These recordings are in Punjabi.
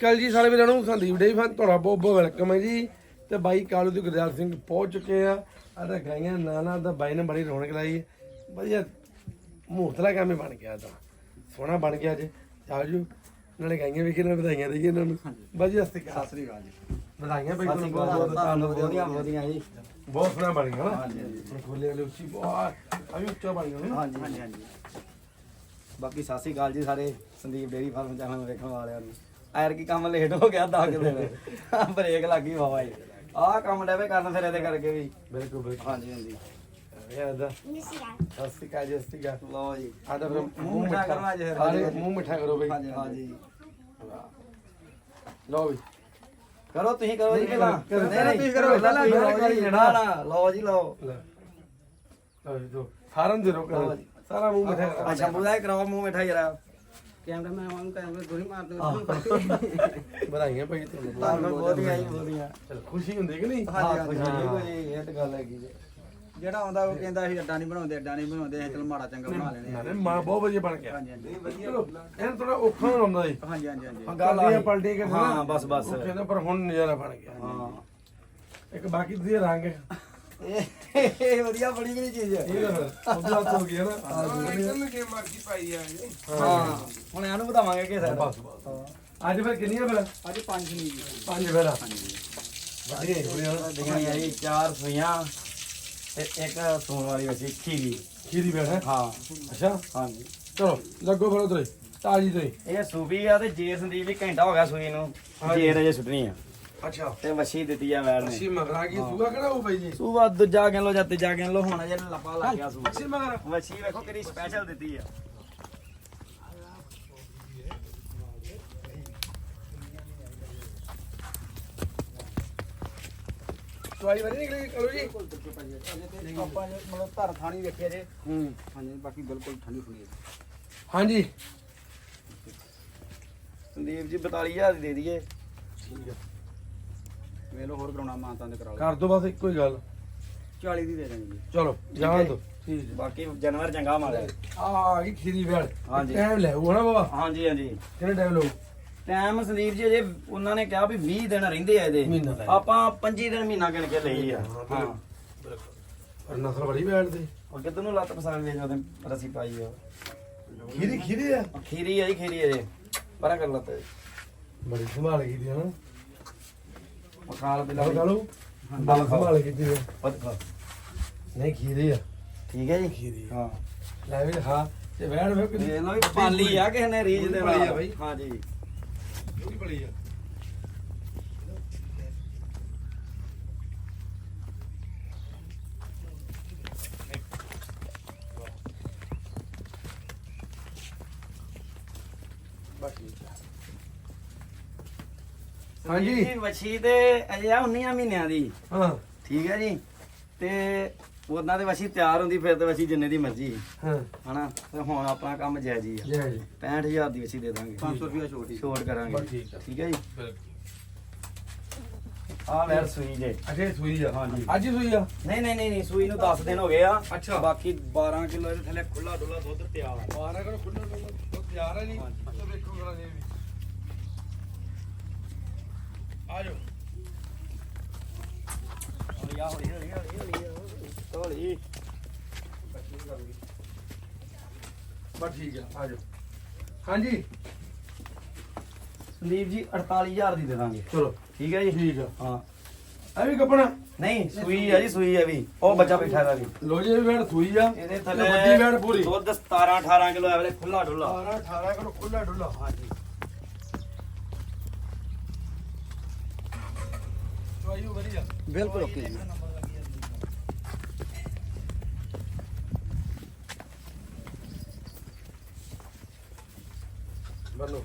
ਕੱਲ ਜੀ ਸਾਰੇ ਵੀਰਾਂ ਨੂੰ ਸੰਦੀਪ ਡੇ ਫਨ ਤੁਹਾਡਾ ਬਹੁਤ ਬਹੁਤ ਵੈਲਕਮ ਹੈ ਜੀ। ਤੇ ਬਾਈ ਕਾਲੂ ਤੇ ਗੁਰਦਿਆਲ ਸਿੰਘ ਪਹੁੰਚ ਚੁੱਕੇ ਆ। ਆ ਤਾਂ ਗਾਈਆਂ ਨਾਨਾ ਦਾ ਬਾਈ ਨੇ ਬੜੀ ਰੌਣਕ ਲਾਈ। ਵਧੀਆ ਮੂਰਤਲਾ ਕੰਮ ਹੀ ਬਣ ਗਿਆ ਤਾਂ। ਸੋਹਣਾ ਬਣ ਗਿਆ ਅੱਜ ਆਜੋ ਨਾਲੇ ਗਾਈਆਂ ਵੀ ਕਿਨਾਂ ਵਧਾਈਆਂ ਦੇਈਏ ਇਹਨਾਂ ਨੂੰ। ਵਧੀਆ ਸਤਿ ਸ੍ਰੀ ਅਕਾਲ। ਜੀ। ਵਧਾਈਆਂ ਬਾਈ ਤੁਹਾਨੂੰ ਬਹੁਤ ਬਹੁਤ ਵਧੀਆ ਵਧੀਆ ਜੀ ਬਹੁਤ ਸੋਹਣਾ ਬਣ ਗਿਆ ਨਾ। ਹਾਂਜੀ, ਖੋਲੇ ਵਾਲੇ ਉੱਚੀ ਬਹੁਤ ਆ ਵੀ ਉੱਚਾ ਬਣ ਗਿਆ ਨਾ। ਹਾਂਜੀ ਹਾਂਜੀ ਬਾਕੀ ਸਤਿ ਸ੍ਰੀ ਅਕਾਲ ਜੀ ਸਾਰੇ ਸੰਦੀਪ ਡੇਰੀ ਫਾਰਮ ਚੈਨਲ ਵੇਖਣ ਵਾਲਿਆਂ ਨੂੰ। ਐਰ ਕੀ ਕੰਮ ਲੇਟ ਹੋ ਗਿਆ 10 ਦਿਨ। ਬ੍ਰੇਕ ਲੱਗੀ ਵਾਵਾ ਜੀ। ਆਹ ਕੰਮ ਡੈਵੇ ਕਰਨ ਫਿਰ ਇਹਦੇ ਕਰਕੇ ਵੀ। ਬਿਲਕੁਲ ਬਿਲਕੁਲ। ਹਾਂਜੀ ਜੀ ਅਕਾਲ। ਲਓ ਜੀ। ਆ ਤਾਂ ਫਿਰ ਮੂੰਹ ਮਿੱਠਾ ਕਰਨਾ ਅੱਜ ਫਿਰ। ਸਾਰੇ ਮੂੰਹ ਮਿੱਠਾ ਕਰੋ ਬਈ। ਹਾਂਜੀ ਹਾਂਜੀ। ਲਓ ਵੀ ਕਰੋ ਤੁਸੀਂ ਕਰੋ ਜੀ ਪਹਿਲਾਂ। ਨਹੀਂ ਨਹੀਂ ਤੁਸੀਂ ਕਰੋ। ਨਾ ਨਾ ਲਓ ਜੀ ਲਓ। ਲਓ। ਜੀ ਦੋ ਸਾਰਾ ਮੂੰਹ ਮਿੱਠਾ ਕਰੋ। ਅੱਛਾ ਬੁਲਾਏ ਕਰਾਓ ਮੂੰਹ ਮਿੱਠਾ ਜਰਾ। ਕੈਮਰਾਮੈਨ ਵਾਂਗ ਕੈਮਰੇ ਦੋਰੀ ਮਾਰਦੇ ਵਧਾਈਆਂ ਭਾਈ ਤੁਹਾਨੂੰ ਤੁਹਾਨੂੰ ਬਹੁਤੀਆਂ ਜੀ ਬਹੁਤੀਆਂ ਚਲ ਖੁਸ਼ੀ ਹੁੰਦੀ ਕਿ ਨਹੀਂ? ਹਾਂ ਖੁਸ਼ੀ ਜੀ ਇਹ ਤਾਂ ਗੱਲ ਹੈਗੀ ਜੀ। ਜਿਹੜਾ ਆਉਂਦਾ ਉਹ ਕਹਿੰਦਾ ਅਸੀਂ ਅੱਡਾ ਨਹੀਂ ਬਣਾਉਂਦੇ ਅੱਡਾ ਨਹੀਂ ਬਣਾਉਂਦੇ ਅਸੀਂ ਚਲ ਮਾੜਾ ਚੰਗਾ ਬਣਾ ਲੈਣੇ ਆ ਨਾਲੇ ਮਾਂ ਬਹੁਤ ਵਧੀਆ ਬਣ ਗਿਆ। ਹਾਂਜੀ ਹਾਂਜੀ। ਚਲੋ ਇਹਨਾਂ ਥੋੜਾ ਔਖਾ ਹੁੰਦਾ ਸੀ ਹਾਂਜੀ ਹਾਂਜੀ ਹਾਂਜੀ। ਗੱਲ ਗੱਲ ਆਹੀ। ਇਹ ਪਲਟੀ ਕੇ ਹਾਂ, ਬਸ, ਬਸ। ਔਖੇ ਦਾ ਪਰ ਹੁਣ ਨਜ਼ਾਰਾ ਬਣ ਗਿਆ। ਹਾਂ। ਇੱਕ ਬਾਕੀ ਤੁਸੀਂ ਰੰਗ ਇਹ ਇਹ ਵਧੀਆ ਬੜੀ ਵੀ ਚੀਜ਼ ਹੈ ਇਹ ਤਾਂ ਉਹਦਾ ਹੋ ਗਿਆ ਨਾ। ਹਾਂ ਹੁਣ ਇਹਨੂੰ ਵਧਾਵਾਂਗੇ ਕਿ ਸਰ ਬਸ ਬਸ। ਅੱਜ ਫਿਰ ਕਿੰਨੀਆਂ ਫਿਰ? ਅੱਜ ਪੰਜ ਨਹੀਂ ਜੀ। ਪੰਜ ਫਿਰ ਵਧੀਆ ਹੀ ਹੋਣੀਆਂ ਨਾ। ਦਿਖਾਈਆਂ ਜੀ। ਚਾਰ ਸੂਈਆਂ ਤੇ ਇੱਕ ਸੂਣ ਵਾਲੀ ਵਸੀ ਖੀਰੀ। ਖੀਰੀ ਬੈਠ ਹੈ? ਹਾਂ। ਅੱਛਾ। ਹਾਂਜੀ। ਚਲੋ ਲੱਗੋ ਫਿਰ ਉਧਰੇ ਤਾਜੀ ਤੇ। ਇਹ ਸੂਫੀ ਆ ਤੇ ਜੇ ਸੰਦੀਪ ਵੀ ਘੰਟਾ ਹੋ ਗਿਆ ਸੂਈ ਨੂੰ। ਜੇ ਅਜੇ ਸੁੱਟਣੀ ਆ। ਅੱਛਾ। ਤੇ ਵਛੀ ਦਿੱਤੀ ਆ ਵੈਰ ਨੇ। ਅਸੀਂ ਮਗਰਾ ਕੀ ਸੂਗਾ ਕਿਹੜਾ ਉਹ ਬਾਈ ਜੀ? ਸੂਆ ਦੂਜਾ ਗਿਣ ਲੋ ਜਾਂ ਤੀਜਾ ਗਿਣ ਲੋ ਹੁਣ ਅਜੇ ਲੱਪਾ ਲੱਗ ਗਿਆ ਸੂਆ। ਮਗਰ। ਵਛੀ ਵੇਖੋ ਕਿਹੜੀ ਸਪੈਸ਼ਲ ਦਿੱਤੀ ਆ। ਸਵਾਈ ਵਾਰੀ ਨਿਕਲੀ ਕਰੋ ਜੀ। ਆਪਾਂ ਜੇ ਮਤਲਬ ਧਰ ਥਾਣੀ ਵੇਖਿਆ ਜੇ। ਹੂੰ। ਹਾਂਜੀ ਬਾਕੀ ਬਿਲਕੁਲ ਠੰਡੀ ਠੰਡੀ ਹੈ ਹਾਂਜੀ। ਸੰਦੀਪ ਜੀ 42000 ਦੀ ਦੇ ਦਈਏ। ਠੀਕ ਹੈ ਵੇਖ ਲਓ ਹੋਰ ਕਰਾਉਣਾ ਮਾਨਤਾਂ ਦੇ ਕਰਾ ਲਓ। ਕਰ ਦੋ ਬਸ ਇੱਕੋ ਹੀ ਗੱਲ। 40 ਦੀ ਦੇ ਦਾਂਗੇ ਜੀ ਚਲੋ ਜਾਣ ਦੋ। ਠੀਕ ਹੈ। ਬਾਕੀ ਜਾਨਵਰ ਚੰਗਾ ਮਾਰਿਆ ਆ ਆ ਗਈ ਖੀਰੀ ਵੇੜ ਹਾਂਜੀ। ਟਾਈਮ ਲੈ ਉਹ ਨਾ ਬਾਬਾ। ਹਾਂਜੀ ਹਾਂਜੀ। ਕਿੰਨੇ ਟਾਈਮ ਲਓ ਟਾਈਮ ਸੰਦੀਪ ਜੀ ਅਜੇ ਉਹਨਾਂ ਨੇ ਕਿਹਾ ਵੀ 20 ਦਿਨ ਰਹਿੰਦੇ ਆ ਇਹਦੇ। ਮਹੀਨਾ ਲੈ। ਆਪਾਂ 25 ਦਿਨ ਮਹੀਨਾ ਗਿਣ ਕੇ ਲਈ ਆ। ਹਾਂ ਪਰ ਨਸਲ ਬੜੀ ਵੇੜ ਦੀ ਉਹ ਕਿਤੇ ਨੂੰ ਲੱਤ ਪਸਾਰ ਵੇਚ ਉਹਦੇ ਰਸੀ ਪਾਈ ਆ। ਖੀਰੀ ਖੀਰੀ ਆ? ਖੀਰੀ ਆ ਜੀ ਖੀਰੀ ਅਜੇ ਪਰਾਂ ਕਰ ਲੱਤ ਬੜੀ ਸੰਭਾਲ ਗਈ ਦੀ ਹਨਾ ਮਖਾਲ ਬਿਲਾ ਲਓ ਕਾਲੂ ਬੜੀ ਸੰਭਾਲ ਗਈ ਦੀ ਨਹੀਂ ਖੀਰੀ ਆ। ਠੀਕ ਹੈ ਜੀ? ਖੀਰੀ। ਹਾਂ। ਲੈ ਵੀ ਹਾਂ ਤੇ ਵੇੜ ਵੇ ਕਿ ਇਹ ਲੋ ਵੀ ਪਾਲੀ ਆ ਕਿਸੇ ਨੇ ਰੀਜ ਦੇ ਨਾਲ। ਬਾਈ। ਹਾਂਜੀ ਕਿਹੜੀ ਬੜੀ ਆ। ਹਾਂਜੀ। ਜੀ ਵਛੀ ਤੇ ਅਜੇ ਆ 19 ਮਹੀਨਿਆਂ ਦੀ। ਹਾਂ। ਠੀਕ ਹੈ ਜੀ। ਤੇ ਉਹਨਾਂ ਦੇ ਵਛੀ ਤਿਆਰ ਹੁੰਦੀ ਫਿਰ ਤੇ ਵਛੀ ਜਿੰਨੇ ਦੀ ਮਰਜ਼ੀ। ਹਾਂ। ਹਨਾ? ਤੇ ਹੁਣ ਆਪਣਾ ਕੰਮ ਜਾਇਜ਼ ਹੀ ਆ। ਲੈ ਜੀ 65000 ਦੀ ਵਛੀ ਦੇ ਦਾਂਗੇ। 500 ਰੁਪਏ ਛੋਟ ਹੀ। ਛੋਟ ਕਰਾਂਗੇ। ਬਸ ਠੀਕ ਆ। ਠੀਕ ਹੈ ਜੀ। ਬਿਲਕੁਲ। ਆ ਵੈਰ ਸੂਈ ਜੇ। ਅਜੇ ਸੂਈ ਆ। ਹਾਂਜੀ। ਅੱਜ ਹੀ ਸੂਈ ਆ? ਨਹੀਂ ਨਹੀਂ ਨਹੀਂ ਨਹੀਂ ਸੂਈ ਨੂੰ 10 ਦਿਨ ਹੋ ਗਏ ਆ। ਅੱਛਾ। ਬਾਕੀ 12 ਕਿਲੋ ਇਹਦੇ ਥੱਲੇ ਖੁੱਲਾ ਡੁੱਲਾ ਦੁੱਧ ਤਿਆਰ ਆ। ਬਾਰਾਂ ਕਰੋ ਖੁੱਲ੍ਹਾ ਡੁੱਲ੍ਹਾ ਤਿਆਰ ਹੈ ਜੀ। ਤਾਂ ਵੇਖੋ ਕਰਾਂ ਜੀ। ਵੀ ਬਸ ਠੀਕ ਆ ਆ ਜਾਓ ਹਾਂਜੀ। ਸੰਦੀਪ ਜੀ 48000 ਦੀ ਦੇ ਦਾਂਗੇ। ਚਲੋ। ਠੀਕ ਹੈ ਜੀ? ਠੀਕ ਆ। ਹਾਂ। ਇਹ ਵੀ ਕੱਪਣਾ ਨਹੀਂ ਸੂਈ ਆ ਜੀ ਸੂਈ ਆ ਵੀ। ਉਹ ਬੱਚਾ ਬੈਠਾ ਦਾ ਵੀ। ਲੋ ਜੀ ਇਹ ਵੇੜ ਸੂਈ ਆ। ਇਹਦੇ ਥੱਲੇ ਵੱਡੀ ਵੇੜ ਪੂਰੀ। ਦੁੱਧ 17 18 ਕਿਲੋ ਐਵਲੇ ਖੁੱਲਾ ਡੁੱਲਾ 12 18 ਕਰੋ ਖੁੱਲਾ ਡੁੱਲਾ ਹਾਂਜੀ। ਸਵਾਈ ਵਧੀਆ ਬਿਲਕੁਲ ਓਕੇ ਜੀ। ਬੰਨੋ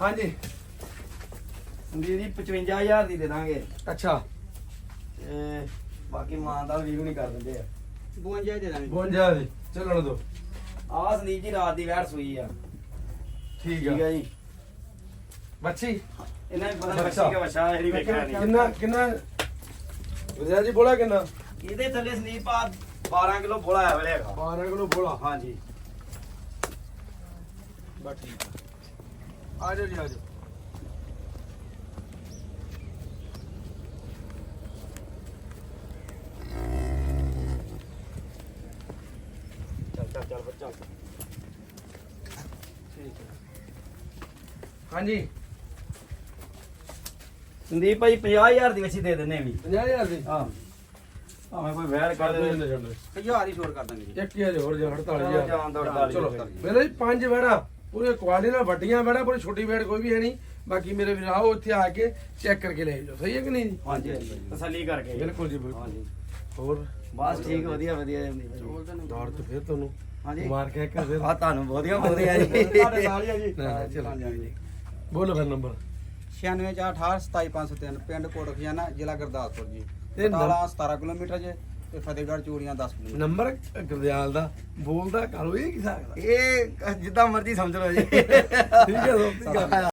ਹਾਂਜੀ। ਸੰਦੀਪ ਜੀ 55000 ਦੀ ਦੇ ਦਾਂਗੇ। ਅੱਛਾ। ਤੇ ਬਾਕੀ ਮਾਂ ਦਾ ਵੀ ਨਹੀਂ ਕਰ ਦਿੰਦੇ ਆ। 52 ਦੇ ਦਾਂਗੇ। 52 ਦੀ ਚੱਲਣ ਦੋ। ਆਹ ਸੰਦੀਪ ਜੀ ਰਾਤ ਦੀ ਵੈਰ ਸੂਈ ਆ। ਠੀਕ ਠੀਕ ਆ ਜੀ। ਬੱਚੀ? ਇਹਨਾਂ ਨੂੰ ਪਤਾ ਅੱਛਾ। ਬੱਚੀ ਕਿ ਵਛਾ ਜਿਹੜੀ ਵੇਖਿਆ ਨਹੀਂ। ਕਿੰਨਾ ਕਿੰਨਾ ਵਿਜਾ ਜੀ ਬੋਲਾ ਕਿੰਨਾ? ਇਹਦੇ ਥੱਲੇ ਸੰਦੀਪ ਆ 12 ਕਿਲੋ ਬੋਲਾ ਐਵਲੇ ਹੈਗਾ। 12 ਕਿਲੋ ਬੋਲਾ। ਹਾਂਜੀ। ਬਸ ਠੀਕ ਆ। ਆ ਜਾਓ ਜੀ ਆ ਜਾਓ। ਚੱਲ ਚੱਲ ਚੱਲ ਬੱਚਾ। ਠੀਕ ਹੈ ਹਾਂਜੀ। ਸੰਦੀਪ ਭਾਈ 50000 ਦੀ ਵਿੱਚ ਹੀ ਦੇ ਦਿੰਨੇ ਵੀ। 50000 ਦੀ? ਹਾਂ। ਭਾਵੇਂ ਕੋਈ ਵੈਲ ਕਰ ਦੇ ਹਜ਼ਾਰ ਹੀ ਛੋੜ ਕਰ ਦਾਂਗੇ ਜੀ। ਹੀ ਹਜ਼ਾਰ ਹੋਰ ਜਾ 48000 ਜਾਨ ਦਾ 48 ਚਲੋ ਰੁਪਏ। ਮੇਰੇ ਜੀ ਪੰਜ ਬੈੜਾ ਪੂਰੇ ਕੁਆਲਿਟੀ ਨਾਲ ਵੱਡੀਆਂ ਬੈੜਾ ਪੂਰੀ ਛੋਟੀ ਬੈੜ ਕੋਈ ਵੀ ਹੈ ਨਹੀਂ। ਬਾਕੀ ਮੇਰੇ ਵੀਰ ਆਓ ਇੱਥੇ ਆ ਕੇ ਚੈੱਕ ਕਰਕੇ ਲੈ ਜਾਓ ਸਹੀ ਹੈ ਕਿ ਨਹੀਂ ਜੀ? ਹਾਂਜੀ ਤਸੱਲੀ ਕਰਕੇ। ਬਿਲਕੁਲ ਜੀ ਬਿਲਕੁਲ। ਹਾਂਜੀ। ਹੋਰ? ਬਸ ਠੀਕ ਵਧੀਆ ਵਧੀਆ ਜੀ। ਦੌੜ ਤੇ ਫਿਰ ਤੁਹਾਨੂੰ? ਹਾਂਜੀ। ਮਾਰ ਕੇ ਇੱਕ ਫਿਰ। ਆ ਤੁਹਾਨੂੰ ਵਧੀਆ ਵਧੀਆ ਜੀ। ਤੁਹਾਡੇ ਨਾਲ ਹੀ ਆ ਜੀ। ਚਲੋ। ਬੋਲੋ ਫਿਰ ਨੰਬਰ। 9648 ਪਿੰਡ ਕੋਟ ਖਿਆਣਾ ਜ਼ਿਲ੍ਹਾ ਗੁਰਦਾਸਪੁਰ ਜੀ। ਤੇ ਨੰ- ਬਟਾਲਾ 17 ਕਿਲੋਮੀਟਰ ਜੇ ਤੇ ਫਤਿਹਗੜ੍ਹ ਚੂੜੀਆਂ 10 ਕਿਲੋਮੀਟਰ। ਨੰਬਰ ਗੁਰਦਿਆਲ ਦਾ ਬੋਲਦਾ ਕਰੋ ਇਹ ਕੀ ਸਕਦਾ ਇਹ ਜਿੱਦਾਂ ਮਰਜ਼ੀ ਸਮਝ ਲਓ ਜੀ। ਠੀਕ ਹੈ ਦੋਸਤੀ ਗੱਲ